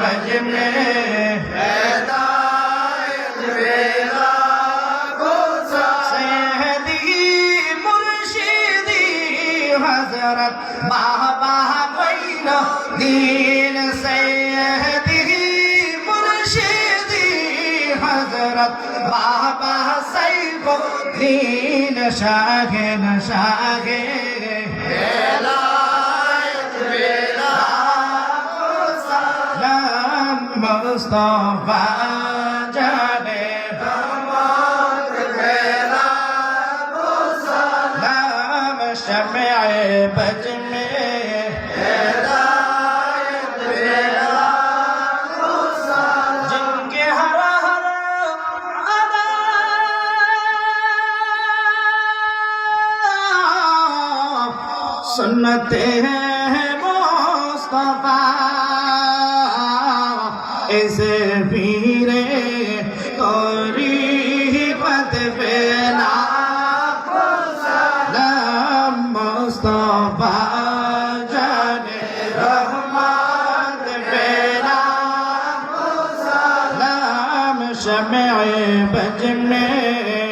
بج میں ہدایت ویلا بابا Mustafa Jabe Muhammad Rela Musa Nam Shafi'i Bajmi सुनते हैं मुस्तफा এসে ফিরে করি পথ পে না মোস্তফা জানে রহমান পেরা নাম সময় বজনে